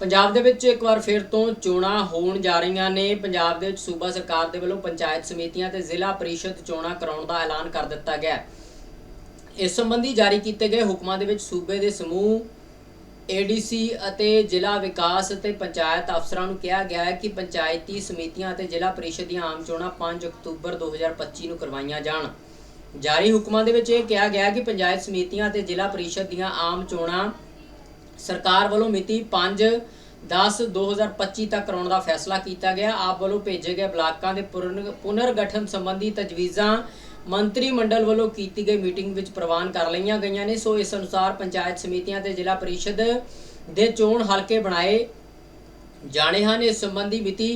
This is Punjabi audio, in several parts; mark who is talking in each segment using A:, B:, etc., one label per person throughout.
A: ਪੰਜਾਬ ਦੇ ਵਿੱਚ ਇੱਕ ਵਾਰ ਫਿਰ ਤੋਂ ਚੋਣਾਂ ਹੋਣ ਜਾ ਰਹੀਆਂ ਨੇ। ਪੰਜਾਬ ਦੇ ਵਿੱਚ ਸੂਬਾ ਸਰਕਾਰ ਦੇ ਵੱਲੋਂ ਪੰਚਾਇਤ ਸਮਿਤੀਆਂ ਤੇ ਜ਼ਿਲ੍ਹਾ ਪਰਿਸ਼ਦ ਚੋਣਾਂ ਕਰਾਉਣ ਦਾ ਐਲਾਨ ਕਰ ਦਿੱਤਾ ਗਿਆ ਇਸ ਸੰਬੰਧੀ ਜਾਰੀ ਕੀਤੇ ਗਏ ਹੁਕਮਾਂ ਦੇ ਵਿੱਚ ਸੂਬੇ ਦੇ ਸਮੂਹ ਏਡੀਸੀ ਅਤੇ ਜ਼ਿਲ੍ਹਾ ਵਿਕਾਸ ਅਤੇ ਪੰਚਾਇਤ ਅਫਸਰਾਂ ਨੂੰ ਕਿਹਾ ਗਿਆ ਹੈ ਕਿ ਪੰਚਾਇਤੀ ਸਮਿਤੀਆਂ ਅਤੇ ਜ਼ਿਲ੍ਹਾ ਪਰਿਸ਼ਦ ਦੀਆਂ ਆਮ ਚੋਣਾਂ 5 ਅਕਤੂਬਰ 2025 ਨੂੰ ਕਰਵਾਈਆਂ ਜਾਣ। ਜਾਰੀ ਹੁਕਮਾਂ ਦੇ ਵਿੱਚ ਇਹ ਕਿਹਾ ਗਿਆ ਕਿ ਪੰਚਾਇਤ ਸਮਿਤੀਆਂ ਅਤੇ ਜ਼ਿਲ੍ਹਾ ਪਰਿਸ਼ਦ ਦੀਆਂ ਆਮ ਚੋਣਾਂ ਸਰਕਾਰ ਵੱਲੋਂ ਮਿਤੀ 5 10 2025 ਤੱਕ ਕਰਾਉਣ ਦਾ ਫੈਸਲਾ ਕੀਤਾ ਗਿਆ। ਆਪ ਵੱਲੋਂ ਭੇਜੇ ਗਏ ਬਲਾਕਾਂ ਦੇ ਪੁਰਨ- ਪੁਨਰਗਠਨ ਸੰਬੰਧੀ ਤਜਵੀਜ਼ਾਂ ਮੰਤਰੀ ਮੰਡਲ ਵੱਲੋਂ ਕੀਤੀ ਗਈ ਮੀਟਿੰਗ ਵਿੱਚ ਪ੍ਰਵਾਨ ਕਰ ਲਈਆਂ ਗਈਆਂ ਨੇ। ਸੋ ਇਸ ਅਨੁਸਾਰ ਪੰਚਾਇਤ ਸਮਿਤੀਆਂ ਤੇ ਜ਼ਿਲ੍ਹਾ ਪਰਿਸ਼ਦ ਦੇ ਚੋਣ ਹਲਕੇ ਬਣਾਏ ਜਾਣੇ ਹਨ। ਇਸ ਸੰਬੰਧੀ ਮਿਤੀ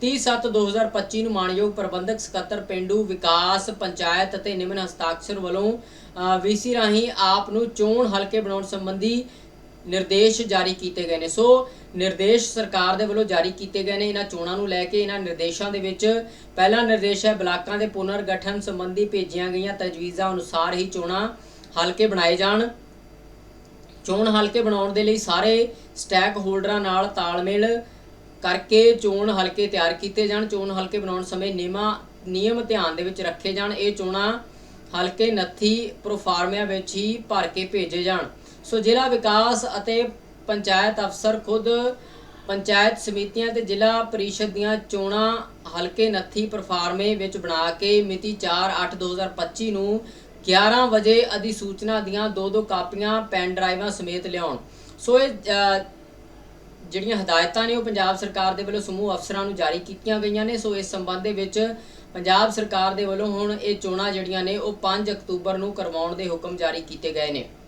A: 30/7/2025 ਨੂੰ ਮਾਨਯੋਗ ਪ੍ਰਬੰਧਕ ਸਕੱਤਰ ਪਿੰਡੂ ਵਿਕਾਸ ਪੰਚਾਇਤ ਅਤੇ ਨਿਮਨ ਹਸਤਾਖਰ ਵੱਲੋਂ ਵੀਸੀ ਰਾਹੀਂ ਆਪ ਨੂੰ ਚੋਣ ਹਲਕੇ ਬਣਾਉਣ ਸੰਬੰਧੀ ਨਿਰਦੇਸ਼ ਜਾਰੀ ਕੀਤੇ ਗਏ ਨੇ। ਸੋ ਨਿਰਦੇਸ਼ ਸਰਕਾਰ ਦੇ ਵੱਲੋਂ ਜਾਰੀ ਕੀਤੇ ਗਏ ਨੇ। ਇਹਨਾਂ ਚੋਣਾਂ ਨੂੰ ਲੈ ਕੇ ਇਹਨਾਂ ਨਿਰਦੇਸ਼ਾਂ ਦੇ ਵਿੱਚ ਪਹਿਲਾ ਨਿਰਦੇਸ਼ ਹੈ ਬਲਾਕਾਂ ਦੇ ਪੁਨਰਗਠਨ ਸੰਬੰਧੀ ਭੇਜੀਆਂ ਗਈਆਂ ਤਜਵੀਜ਼ਾਂ ਅਨੁਸਾਰ ਹੀ ਚੋਣਾਂ ਹਲਕੇ ਬਣਾਏ ਜਾਣ। ਚੋਣ ਹਲਕੇ ਬਣਾਉਣ ਦੇ ਲਈ ਸਾਰੇ ਸਟੈਕ ਹੋਲਡਰਾਂ ਨਾਲ ਤਾਲਮੇਲ ਕਰਕੇ ਚੋਣ ਹਲਕੇ ਤਿਆਰ ਕੀਤੇ ਜਾਣ। ਚੋਣ ਹਲਕੇ ਬਣਾਉਣ ਸਮੇਂ ਨਿਯਮਾਂ, ਨਿਯਮ ਧਿਆਨ ਦੇ ਵਿੱਚ ਰੱਖੇ ਜਾਣ। ਇਹ ਚੋਣਾਂ ਹਲਕੇ ਨੱਥੀ ਪ੍ਰੋਫਾਰਮਿਆਂ ਵਿੱਚ ਹੀ ਭਰ ਕੇ ਭੇਜੇ ਜਾਣ। ਸੋ ਜ਼ਿਲ੍ਹਾ ਵਿਕਾਸ ਅਤੇ ਪੰਚਾਇਤ ਅਫਸਰ ਖੁਦ ਪੰਚਾਇਤ ਸਮਿਤੀਆਂ ਤੇ ਜ਼ਿਲ੍ਹਾ ਪਰਿਸ਼ਦ ਦੀਆਂ ਚੋਣਾਂ ਹਲਕੇ ਨੱਥੀ ਪਰਫਾਰਮੇ ਵਿੱਚ ਬਣਾ ਕੇ ਮਿਤੀ 4/8/2025 ਨੂੰ 11 ਵਜੇ ਅਧਿਸੂਚਨਾ ਦੀਆਂ ਦੋ ਦੋ ਕਾਪੀਆਂ, ਪੈਨ ਡਰਾਈਵਾਂ ਸਮੇਤ ਲਿਆਉਣ। ਸੋ ਇਹ ਜਿਹੜੀਆਂ ਹਦਾਇਤਾਂ ਨੇ ਉਹ ਪੰਜਾਬ ਸਰਕਾਰ ਦੇ ਵੱਲੋਂ ਸਮੂਹ ਅਫਸਰਾਂ ਨੂੰ ਜਾਰੀ ਕੀਤੀਆਂ ਗਈਆਂ ਨੇ। ਸੋ ਇਸ ਸੰਬੰਧ ਦੇ ਵਿੱਚ ਪੰਜਾਬ ਸਰਕਾਰ ਦੇ ਵੱਲੋਂ ਹੁਣ ਇਹ ਚੋਣਾਂ ਜਿਹੜੀਆਂ ਨੇ ਉਹ 5 ਅਕਤੂਬਰ ਨੂੰ ਕਰਵਾਉਣ ਦੇ ਹੁਕਮ ਜਾਰੀ ਕੀਤੇ ਗਏ ਨੇ।